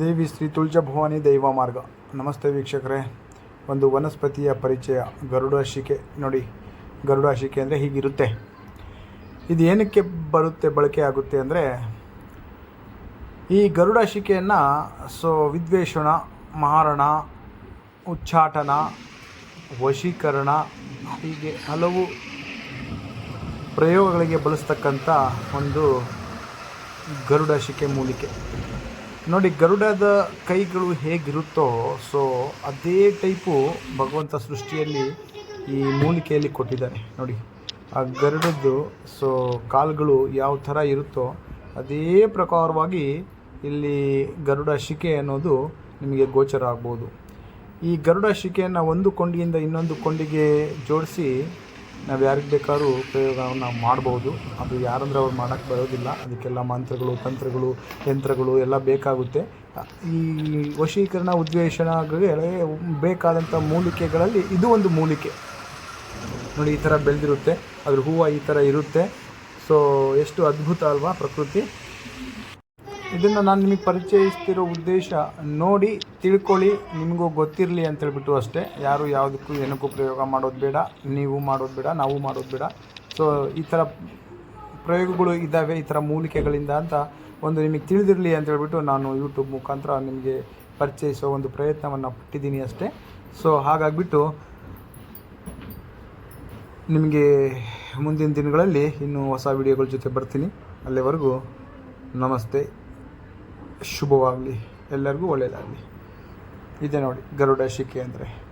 ದೇವಿ ಶ್ರೀ ತುಳಜಭವಾನಿ ದೈವ ಮಾರ್ಗ. ನಮಸ್ತೆ ವೀಕ್ಷಕರೇ. ಒಂದು ವನಸ್ಪತಿಯ ಪರಿಚಯ. ಗರುಡಾಶಿಕೆ ನೋಡಿ ಗರುಡಾಶಿಕೆ ಅಂದರೆ ಹೀಗಿರುತ್ತೆ. ಇದು ಏನಕ್ಕೆ ಬರುತ್ತೆ, ಬಳಕೆ ಆಗುತ್ತೆ ಅಂದರೆ, ಈ ಗರುಡಾಶಿಕೆಯನ್ನು ಸೊ, ವಿದ್ವೇಷಣ ಮಾರಣ ಉಚ್ಚಾಟನ, ವಶೀಕರಣ, ಹೀಗೆ ಹಲವು ಪ್ರಯೋಗಗಳಿಗೆ ಬಳಸ್ತಕ್ಕಂಥ ಒಂದು ಗರುಡಾಶಿಕೆ ಮೂಲಿಕೆ. ನೋಡಿ, ಗರುಡದ ಕೈಗಳು ಹೇಗಿರುತ್ತೋ ಸೊ ಅದೇ ಟೈಪು ಭಗವಂತ ಸೃಷ್ಟಿಯಲ್ಲಿ ಈ ಮೂಲಿಕೆಯಲ್ಲಿ ಕೊಟ್ಟಿದ್ದಾನೆ ನೋಡಿ, ಆ ಗರುಡದ್ದು ಸೊ ಕಾಲುಗಳು ಯಾವ ಥರ ಇರುತ್ತೋ, ಅದೇ ಪ್ರಕಾರವಾಗಿ ಇಲ್ಲಿ ಗರುಡ ಶಿಕೆ ಅನ್ನೋದು ನಿಮಗೆ ಗೋಚರ ಆಗ್ಬೋದು. ಈ ಗರುಡ ಶಿಕೆಯನ್ನು ಒಂದು ಕೊಂಡಿಯಿಂದ ಇನ್ನೊಂದು ಕೊಂಡಿಗೆ ಜೋಡಿಸಿ ನಾವು ಯಾರಿಗೆ ಬೇಕಾದ್ರೂ ಪ್ರಯೋಗವನ್ನು ಮಾಡ್ಬೋದು. ಅದು ಯಾರಂದ್ರೆ ಅವ್ರು ಮಾಡೋಕ್ಕೆ ಬರೋದಿಲ್ಲ. ಅದಕ್ಕೆಲ್ಲ ಮಂತ್ರಗಳು, ತಂತ್ರಗಳು, ಯಂತ್ರಗಳು ಎಲ್ಲ ಬೇಕಾಗುತ್ತೆ. ಈ ವಶೀಕರಣ, ಉದ್ವೇಷಣಗಳಿಗೆ ಬೇಕಾದಂಥ ಮೂಲಿಕೆಗಳಲ್ಲಿ ಇದು ಒಂದು ಮೂಲಿಕೆ. ನೋಡಿ, ಈ ಥರ ಬೆಳೆದಿರುತ್ತೆ. ಅದ್ರ ಹೂವು ಈ ಥರ ಇರುತ್ತೆ. ಸೊ ಎಷ್ಟು ಅದ್ಭುತ ಅಲ್ವಾ ಪ್ರಕೃತಿ. ಇದನ್ನು ನಾನು ನಿಮಗೆ ಪರಿಚಯಿಸ್ತಿರೋ ಉದ್ದೇಶ ನೋಡಿ ತಿಳ್ಕೊಳ್ಳಿ, ನಿಮಗೂ ಗೊತ್ತಿರಲಿ ಅಂತೇಳ್ಬಿಟ್ಟು ಅಷ್ಟೇ. ಯಾರು ಯಾವುದಕ್ಕೂ ಏನಕ್ಕೂ ಪ್ರಯೋಗ ಮಾಡೋದು ಬೇಡ, ನೀವು ಮಾಡೋದು ಬೇಡ, ನಾವು ಮಾಡೋದು ಬೇಡ. ಸೊ ಈ ಥರ ಪ್ರಯೋಗಗಳು ಇದ್ದಾವೆ ಈ ಥರ ಮೂಲಿಕೆಗಳಿಂದ ಅಂತ ಒಂದು ನಿಮಗೆ ತಿಳಿದಿರಲಿ ಅಂತೇಳ್ಬಿಟ್ಟು ನಾನು ಯೂಟ್ಯೂಬ್ ಮುಖಾಂತರ ನಿಮಗೆ ಪರಿಚಯಿಸೋ ಒಂದು ಪ್ರಯತ್ನವನ್ನು ಪಟ್ಟಿದ್ದೀನಿ ಅಷ್ಟೇ. ಸೊ ಹಾಗಾಗಿಬಿಟ್ಟು ನಿಮಗೆ ಮುಂದಿನ ದಿನಗಳಲ್ಲಿ ಇನ್ನೂ ಹೊಸ ವಿಡಿಯೋಗಳ ಜೊತೆ ಬರ್ತೀನಿ. ಅಲ್ಲಿವರೆಗೂ ನಮಸ್ತೆ. ಶುಭವಾಗಲಿ. ಎಲ್ಲರಿಗೂ ಒಳ್ಳೆಯದಾಗಲಿ. ಇದೆ ನೋಡಿ ಗರುಡ ಶಿಕೆ ಅಂದರೆ.